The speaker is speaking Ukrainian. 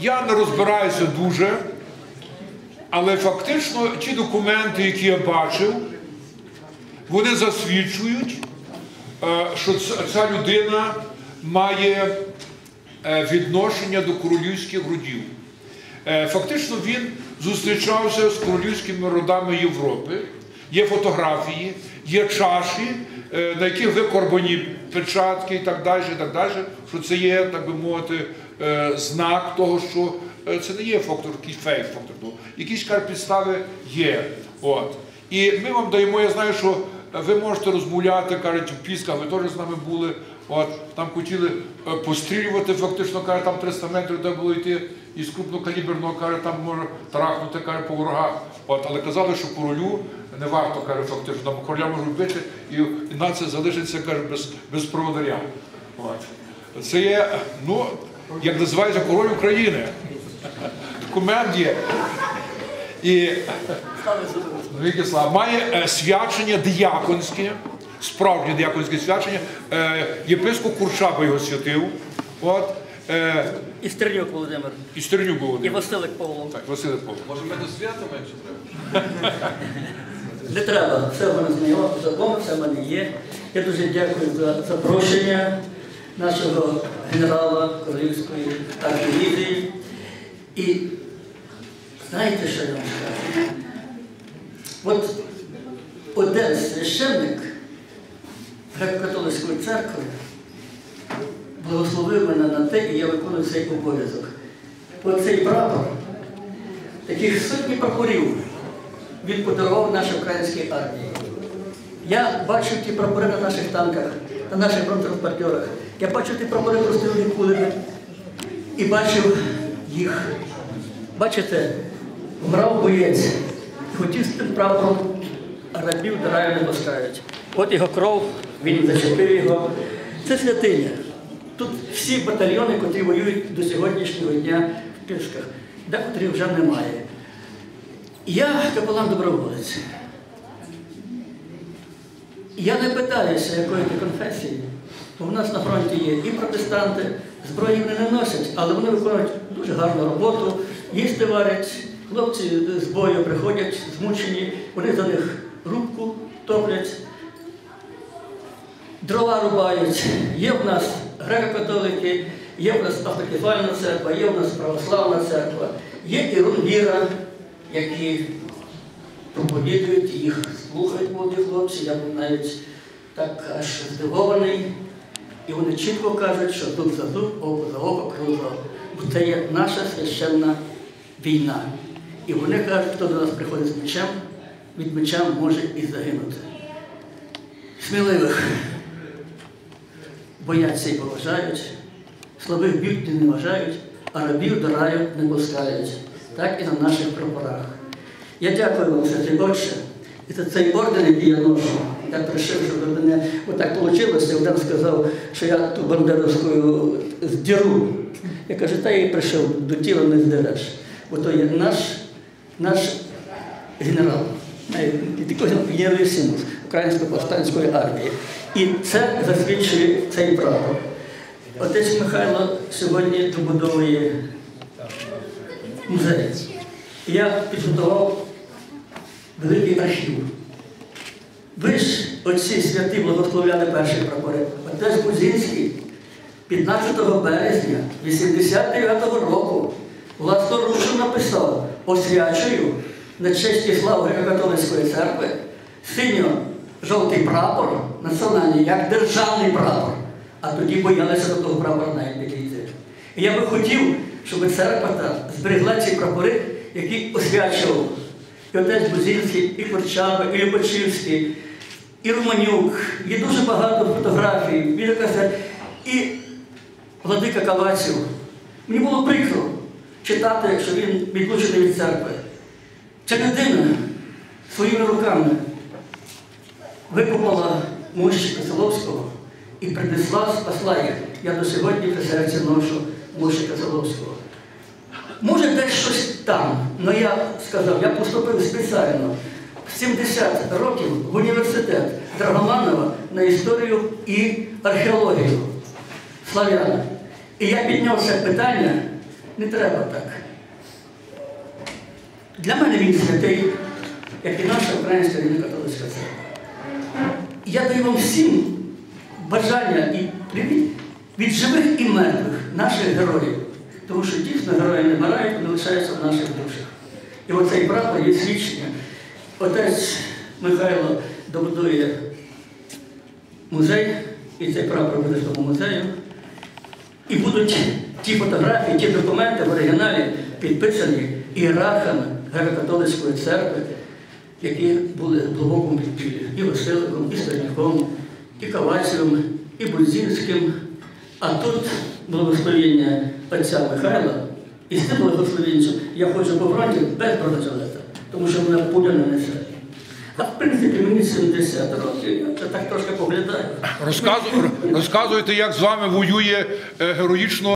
Я не розбираюся дуже, але фактично ті документи, які я бачив, вони засвідчують, е, що ця людина має е, відношення до королівських родів. Е, Фактично він зустрічався з королівськими родами Європи. Є фотографії, є чаші, на яких викорбані печатки і так далі, і так далі, що це є, так би мовити, знак того, що е, це не є фактор, якийсь фейк фактор. ну, Якісь підстави є. От. І ми вам даємо, я знаю, що ви можете розмовляти, кажуть, в Пісках, ви теж з нами були. От, там хотіли е, пострілювати, фактично, каже, там 300 метрів де було йти, і з крупнокаліберного, каже, там може трахнути, каже, по ворогах. От, але казали, що королю не варто, каже, фактично, там короля можуть вбити, і, і нація залишиться, каже, без, без проводаря. От. Це є, ну, як називається король України. Документ є. І. Має е, свячення дияконське, справжнє дияконське свячення. Е, єпископ Куршаба його святив. От, е, І Стернюк Володимир, і Стернюк був і. Василик Павло. Так, Василь Павло. Може ми до свята менше треба? Не треба, все в мене знайомо, закон, все в мене є. Я дуже дякую за запрошення нашого генерала Королівської архівізії. І знаєте, що я вам скажу? От один священник греко-католицької церкви благословив мене на те, і я виконую цей обов'язок. Оцей прапор, таких сотні прапорів він подарував нашій українській армії. Я бачив ті прапори на наших танках, на наших бронетранспортерах. Я бачив ті прапори простили кулеми і бачив їх. Бачите, вмрав боєць, хотів з тим прапором, а рабів до раю не пускають. От його кров, він зачепив його. Це святиня. Тут всі батальйони, які воюють до сьогоднішнього дня в Пішках, декотрі вже немає. Я капелан доброволець. Я не питаюся, якої ти конфесії, бо в нас на фронті є і протестанти, зброї вони не носять, але вони виконують дуже гарну роботу, їсти варять, хлопці з бою приходять змучені, вони за них рубку топлять, дрова рубають. Є в нас греко-католики, є в нас автокефальна церква, є в нас православна церква, є і рунвіра, які проповідують, їх слухають молоді хлопці. Я був навіть так аж здивований. І вони чітко кажуть, що зуб за зуб, око за око, кров. Бо це є наша священна війна. І вони кажуть, хто до нас приходить з мечем, від меча може і загинути. Сміливих бояться і поважають, слабих б'ють і не вважають, а рабів до раю не пускають. Так і на наших прапорах. Я дякую вам, Святий Отче, і за цей орден, який я ношу. Я прийшов, щоб мене отак вийшло. Один сказав, що я ту бандеровську здеру. Я кажу, та я і прийшов, до тіла не здереш. Бо то є наш, наш генерал, е, генералісимус Української повстанської армії. І це засвідчує цей прапор. Отець Михайло сьогодні добудовує музей. Я підготував великий архів. Ви ж, оці святі благословляли перші прапори. Отець Бузинський 15 березня 89-го року власноручно написав освячую на честь і славу Греко-католицької церкви синьо-жовтий прапор національний, як державний прапор. А тоді боялися того прапора навіть не. І я би хотів, щоб церква зберегла ці прапори, які освячував і отець Бузинський, і Корчаба, і Любачівський, і Романюк. Є дуже багато фотографій, касет. І Владика Калаців. Мені було прикро читати, що він відлучений від церкви. Ця людина своїми руками викопала мощі Косоловського і принесла, спасла їх. Я до сьогодні при серці ношу мощі Косоловського. Може, десь щось там, але я сказав, я поступив спеціально в 70 років в університет Драгоманова на історію і археологію Слав'яна. І я підняв це питання Не треба так. Для мене він святий, як і наша українська рівно-католицька церква. Я даю вам всім бажання і привіт від живих і мертвих наших героїв. Тому що дійсно герої не вмирають, вони лишаються в наших душах. І оцей прапор є свідчення. Отець Михайло добудує музей, і цей прапор буде в тому музею. І будуть ті фотографії, ті документи в оригіналі підписані ієрархами Греко-католицької церкви, які були в глибокому підпіллі. І Василиком, і Стерняком, і Кавацевим, і Будзінським. А тут благословення отця Михайла, і з тим благословенцем я хочу побрати без бронежилета, тому що мене пуля не несе. А в принципі мені 70 років, я так трошки поглядаю. Розказуйте, як з вами воює е, героїчно